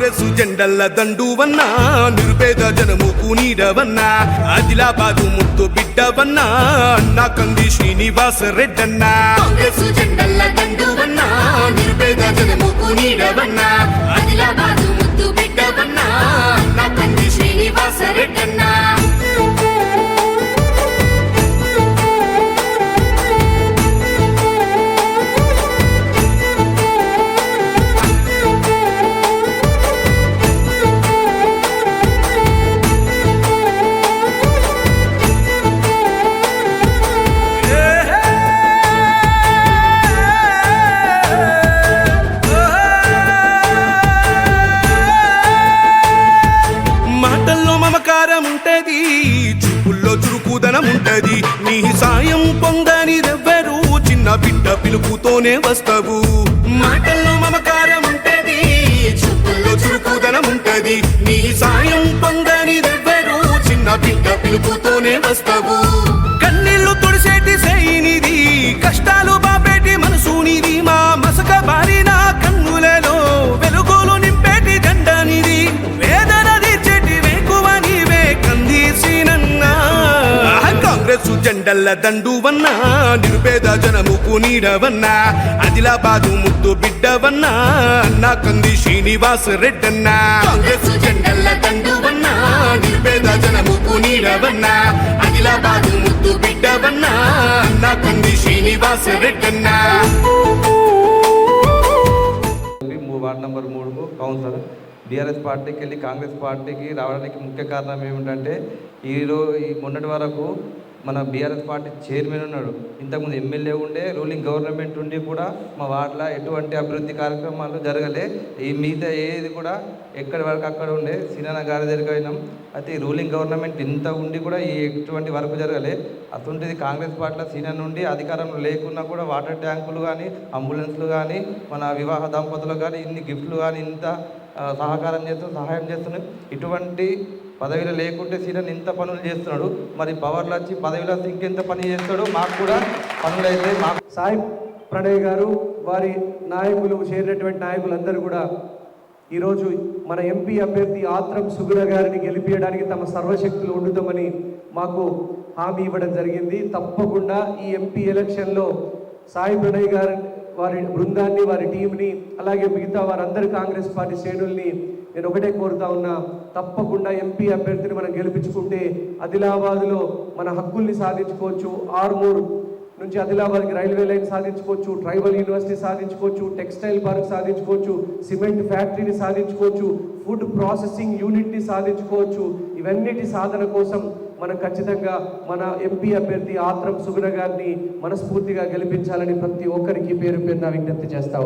జెండల్ల దండువన్నా నిరుపేద జనముకు నీడవన్నా ఆదిలాబాదు ముద్దు బిడ్డవన్నా అన్నా కంది శ్రీనివాస రెడ్డన్నా. కాంగ్రెస్ జెండల్ల దండువన్నా నిరుపేద జనముకు నీడవన్నా ఆదిలాబాదు ఉంటది. చూపుల్లో చురుకుదనం ఉంటది నీ సాయం పొందనిదెవ్వరు చిన్న బిడ్డ పిలుపుతోనే వస్తావు. మాటల్లో మమకారం ఉంటది చూపుల్లో చురుకుదనం ఉంటది నీ సాయం పొందనిదెవ్వరు చిన్న బిడ్డ పిలుపుతోనే వస్తావు. కాంగ్రెస్ జెండల్ల దండువన్నా నిరుపేద జనముకు నీడవన్నా ఆదిలాబాదు ముద్దు బిడ్డవన్నా అన్నా కంది శ్రీనివాస రెడ్డన్నా. కాంగ్రెస్ జెండల్ల దండువన్నా నిరుపేద జనముకు నీడవన్నా ఆదిలాబాదు ముద్దు బిడ్డవన్నా అన్నా కంది శ్రీనివాస రెడ్డన్నా. వార్డ్ నెంబర్ మూడుకు కౌన్సిలర్. బీఆర్ఎస్ పార్టీకి వెళ్ళి కాంగ్రెస్ పార్టీకి రావడానికి ముఖ్య కారణం ఏమిటంటే ఈరో ఈ మొన్నటి వరకు మన బీఆర్ఎస్ పార్టీ చైర్మన్ ఉన్నాడు. ఇంతకుముందు ఎమ్మెల్యే ఉండే రూలింగ్ గవర్నమెంట్ ఉండి కూడా మా వార్డులో ఎటువంటి అభివృద్ధి కార్యక్రమాలు జరగలే. ఈ మిగతా ఏది కూడా ఎక్కడి వరకు అక్కడ ఉండే సినాన గారి దగ్గరికి అయితే రూలింగ్ గవర్నమెంట్ ఇంత ఉండి కూడా ఈ ఎటువంటి వరకు జరగలే. అటువంటిది కాంగ్రెస్ పార్టీలో సీనియర్ నుండి అధికారంలో లేకున్నా కూడా వాటర్ ట్యాంకులు కానీ అంబులెన్స్లు కానీ మన వివాహ దంపతులు కానీ ఇన్ని గిఫ్ట్లు కానీ ఇంత సహకారం చేస్తూ సహాయం చేస్తున్నాయి ఇటువంటి పదవిలో లేకుంటే సీనియర్ ఇంత పనులు చేస్తున్నాడు. మరి పవర్లో వచ్చి పదవిలో ఇంకెంత పని చేస్తాడు మాకు కూడా పనులు అయితే మాకు సాయి ప్రణయ్ గారు వారి నాయకులు చేరినటువంటి నాయకులందరూ కూడా ఈరోజు మన ఎంపీ అభ్యర్థి ఆత్రం సుగుణ గారిని గెలిపించడానికి తమ సర్వశక్తులు వండుతామని మాకు హామీ ఇవ్వడం జరిగింది. తప్పకుండా ఈ ఎంపీ ఎలక్షన్లో సాయి ప్రణయ్ గారి వారి బృందాన్ని వారి టీంని అలాగే మిగతా వారందరి కాంగ్రెస్ పార్టీ శ్రేణుల్ని నేను ఒకటే కోరుతా ఉన్నా తప్పకుండా ఎంపీ అభ్యర్థిని మనం గెలిపించుకుంటే ఆదిలాబాద్లో మన హక్కుల్ని సాధించుకోవచ్చు ఆర్మూర్ నుంచి ఆదిలాబాద్కి రైల్వే లైన్ సాధించుకోవచ్చు ట్రైబల్ యూనివర్సిటీ సాధించుకోవచ్చు టెక్స్టైల్ పార్క్ సాధించుకోవచ్చు సిమెంట్ ఫ్యాక్టరీని సాధించుకోవచ్చు ఫుడ్ ప్రాసెసింగ్ యూనిట్ని సాధించుకోవచ్చు ఇవన్నిటి సాధన కోసం మనం ఖచ్చితంగా మన ఎంపీ అభ్యర్థి ఆత్రం సుగుణ గారిని మనస్ఫూర్తిగా గెలిపించాలని ప్రతి ఒక్కరికి పేరు పేరున విజ్ఞప్తి చేస్తా